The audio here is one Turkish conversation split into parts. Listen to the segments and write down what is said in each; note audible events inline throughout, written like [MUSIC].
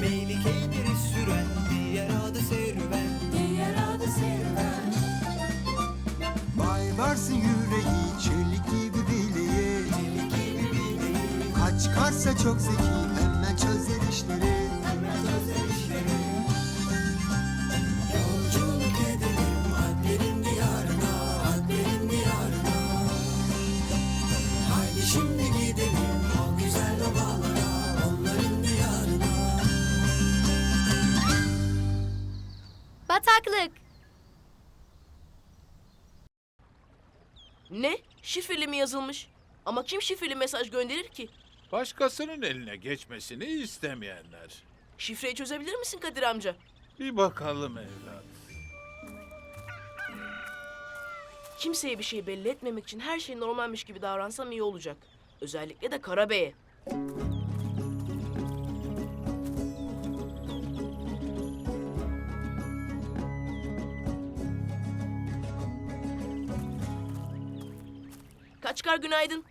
Melike bir süren diğer adı serüven. Diğer adı serüven. Vay varsın yüreği çelik gibi bileği Çelik gibi bileği Kaç karsa çok zeki Şifreli mi yazılmış? Ama kim şifreli mesaj gönderir ki? Başkasının eline geçmesini istemeyenler. Şifreyi çözebilir misin Kadir amca? Bir bakalım evlat. Kimseye bir şey belli etmemek için her şey normalmiş gibi davransam iyi olacak. Özellikle de Karabey'e. Kaçkar günaydın.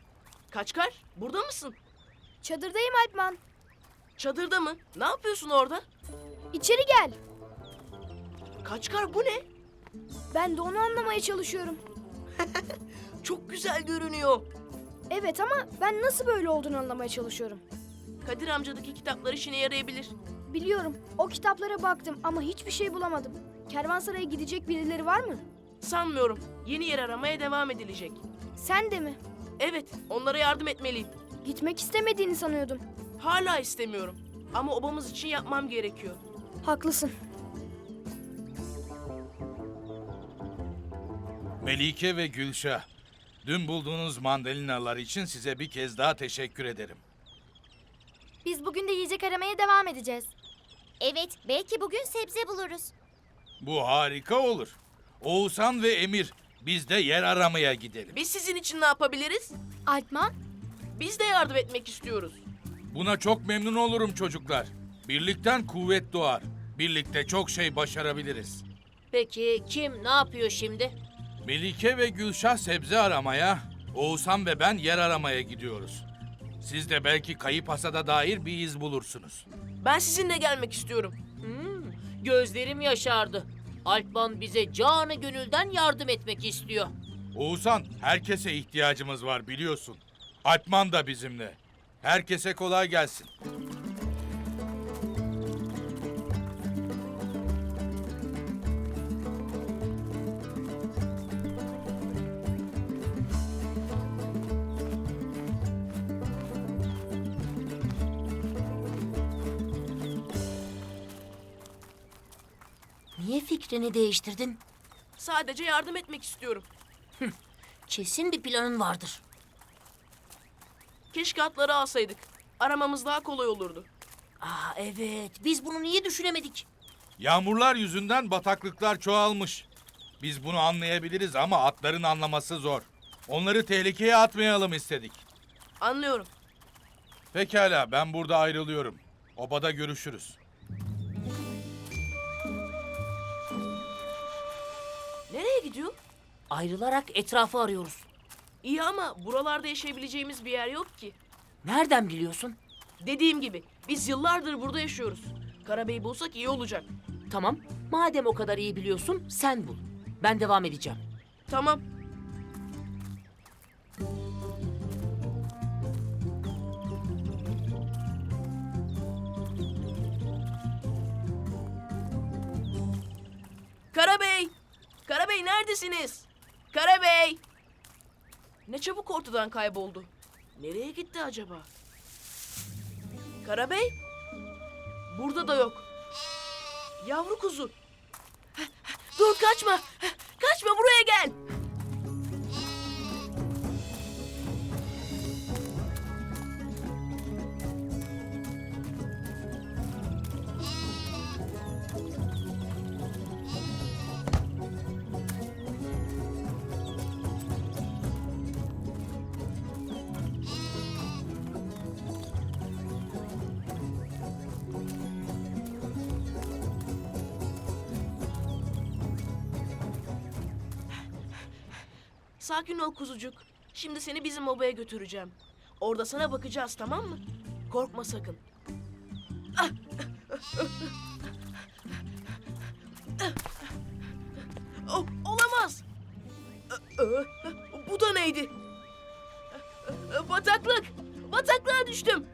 Kaçkar, burada mısın? Çadırdayım Alpman. Çadırda mı? Ne yapıyorsun orada? İçeri gel. Kaçkar bu ne? Ben de onu anlamaya çalışıyorum. [LAUGHS] Çok güzel görünüyor. Evet ama ben nasıl böyle olduğunu anlamaya çalışıyorum. Kadir amcadaki kitaplar işine yarayabilir. Biliyorum. O kitaplara baktım ama hiçbir şey bulamadım. Kervansaray'a gidecek birileri var mı? Sanmıyorum. Yeni yer aramaya devam edilecek. Sen de mi? Evet, onlara yardım etmeliyim. Gitmek istemediğini sanıyordum. Hala istemiyorum. Ama obamız için yapmam gerekiyor. Haklısın. Melike ve Gülşah, dün bulduğunuz mandalinalar için size bir kez daha teşekkür ederim. Biz bugün de yiyecek aramaya devam edeceğiz. Evet, belki bugün sebze buluruz. Bu harika olur. Oğuzhan ve Emir, biz de yer aramaya gidelim. Biz sizin için ne yapabiliriz? Alpman? Biz de yardım etmek istiyoruz. Buna çok memnun olurum çocuklar. Birlikten kuvvet doğar. Birlikte çok şey başarabiliriz. Peki kim ne yapıyor şimdi? Melike ve Gülşah sebze aramaya, Oğuzhan ve ben yer aramaya gidiyoruz. Siz de belki kayıp hasada dair bir iz bulursunuz. Ben sizinle gelmek istiyorum. Hmm, gözlerim yaşardı. Alpman bize canı gönülden yardım etmek istiyor. Oğuzhan, herkese ihtiyacımız var biliyorsun. Alpman da bizimle. Herkese kolay gelsin. Fikrini değiştirdin? Sadece yardım etmek istiyorum. Kesin bir planın vardır. Keşke atları alsaydık. Aramamız daha kolay olurdu. Aa evet, biz bunu niye düşünemedik? Yağmurlar yüzünden bataklıklar çoğalmış. Biz bunu anlayabiliriz ama atların anlaması zor. Onları tehlikeye atmayalım istedik. Anlıyorum. Pekala, ben burada ayrılıyorum. Obada görüşürüz. Gidiyor? Ayrılarak etrafı arıyoruz. İyi ama buralarda yaşayabileceğimiz bir yer yok ki. Nereden biliyorsun? Dediğim gibi biz yıllardır burada yaşıyoruz. Karabey'i bulsak iyi olacak. Tamam, madem o kadar iyi biliyorsun, sen bul. Ben devam edeceğim. Tamam. Karabey! Karabey neredesiniz? Karabey! Ne çabuk ortadan kayboldu. Nereye gitti acaba? Karabey? Burada da yok. Yavru kuzu. Dur kaçma. Kaçma buraya gel. Sakin ol kuzucuk. Şimdi seni bizim obaya götüreceğim. Orada sana bakacağız tamam mı? Korkma sakın. Oh, olamaz. Bu da neydi? Bataklık. Bataklığa düştüm.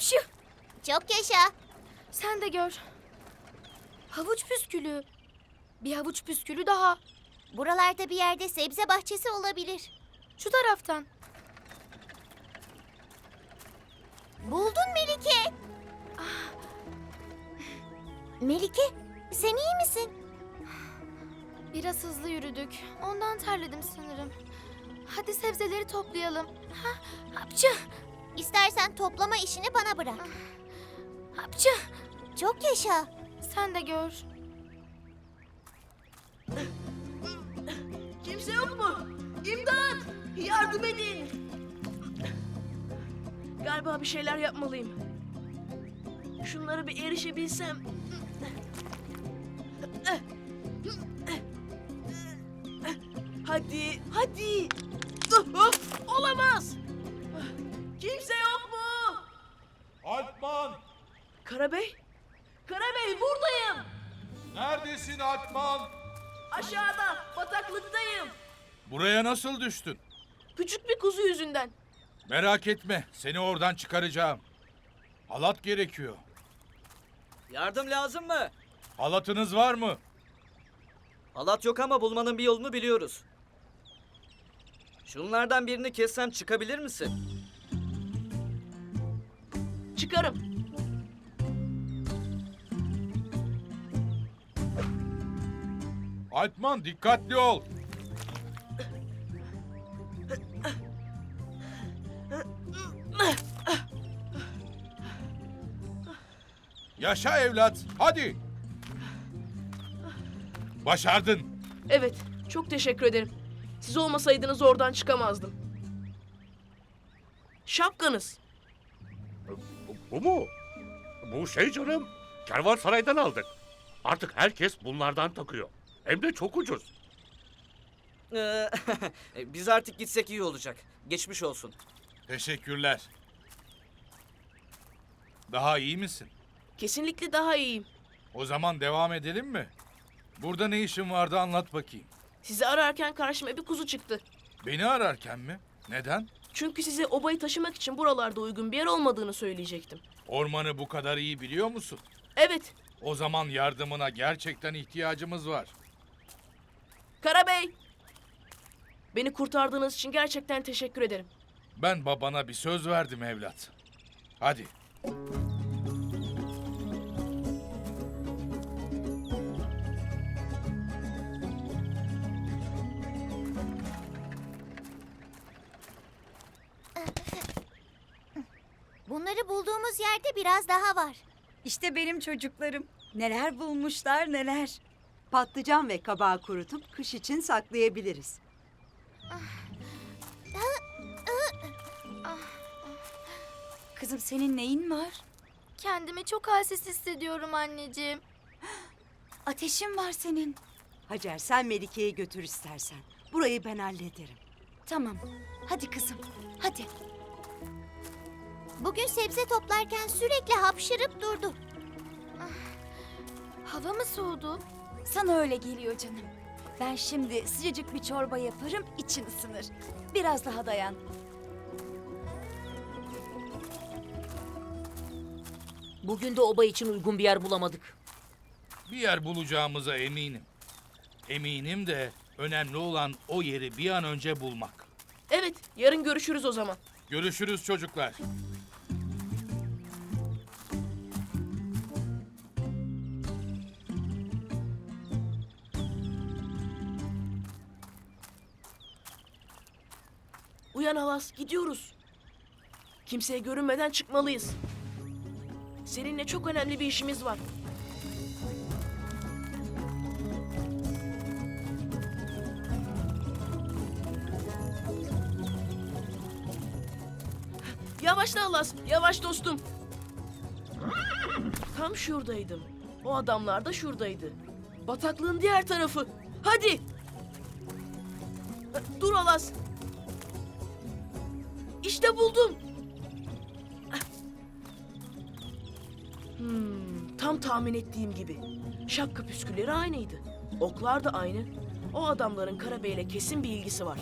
Hapşu. Çok yaşa. Sen de gör. Havuç püskülü. Bir havuç püskülü daha. Buralarda bir yerde sebze bahçesi olabilir. Şu taraftan. Buldun Melike. Melike, sen iyi misin? Biraz hızlı yürüdük. Ondan terledim sanırım. Hadi sebzeleri toplayalım. Ha, hapçı. İstersen toplama işini bana bırak. Hapçı. Çok yaşa. Sen de gör. Kimse yok mu? İmdat! Yardım edin! Galiba bir şeyler yapmalıyım. Şunlara bir erişebilsem. Hadi, hadi! Karabey? Karabey buradayım! Neredesin Alpman? Aşağıda, bataklıktayım. Buraya nasıl düştün? Küçük bir kuzu yüzünden. Merak etme, seni oradan çıkaracağım. Halat gerekiyor. Yardım lazım mı? Halatınız var mı? Halat yok ama bulmanın bir yolunu biliyoruz. Şunlardan birini kessem çıkabilir misin? Çıkarım. Alpman dikkatli ol. Yaşa evlat, hadi. Başardın. Evet, çok teşekkür ederim. Siz olmasaydınız oradan çıkamazdım. Şapkanız. Bu mu? Bu şey canım. Kervansaray'dan aldık. Artık herkes bunlardan takıyor. Hem de çok ucuz. Ee, [LAUGHS] biz artık gitsek iyi olacak. Geçmiş olsun. Teşekkürler. Daha iyi misin? Kesinlikle daha iyiyim. O zaman devam edelim mi? Burada ne işin vardı anlat bakayım. Sizi ararken karşıma bir kuzu çıktı. Beni ararken mi? Neden? Çünkü size obayı taşımak için buralarda uygun bir yer olmadığını söyleyecektim. Ormanı bu kadar iyi biliyor musun? Evet, O zaman yardımına gerçekten ihtiyacımız var. Karabey. Beni kurtardığınız için gerçekten teşekkür ederim. Ben babana bir söz verdim evlat. Hadi. Bunları bulduğumuz yerde biraz daha var. İşte benim çocuklarım. Neler bulmuşlar neler. Patlıcan ve kabağı kurutup kış için saklayabiliriz. Kızım senin neyin var? Kendimi çok halsiz hissediyorum anneciğim. Ateşin var senin. Hacer sen Melike'yi götür istersen. Burayı ben hallederim. Tamam. Hadi kızım. Hadi. Bugün sebze toplarken sürekli hapşırıp durdu. Hava mı soğudu? Sana öyle geliyor canım. Ben şimdi sıcacık bir çorba yaparım, için ısınır. Biraz daha dayan. Bugün de oba için uygun bir yer bulamadık. Bir yer bulacağımıza eminim. Eminim de önemli olan o yeri bir an önce bulmak. Evet, yarın görüşürüz o zaman. Görüşürüz çocuklar. Uyan Alas, gidiyoruz. Kimseye görünmeden çıkmalıyız. Seninle çok önemli bir işimiz var. Yavaşla Alas, yavaş dostum. Tam şuradaydım. O adamlar da şuradaydı. Bataklığın diğer tarafı. Hadi. Dur Alas. İşte buldum. Hmm, tam tahmin ettiğim gibi. Şapka püskülleri aynıydı. Oklar da aynı. O adamların Karabeyle kesin bir ilgisi var.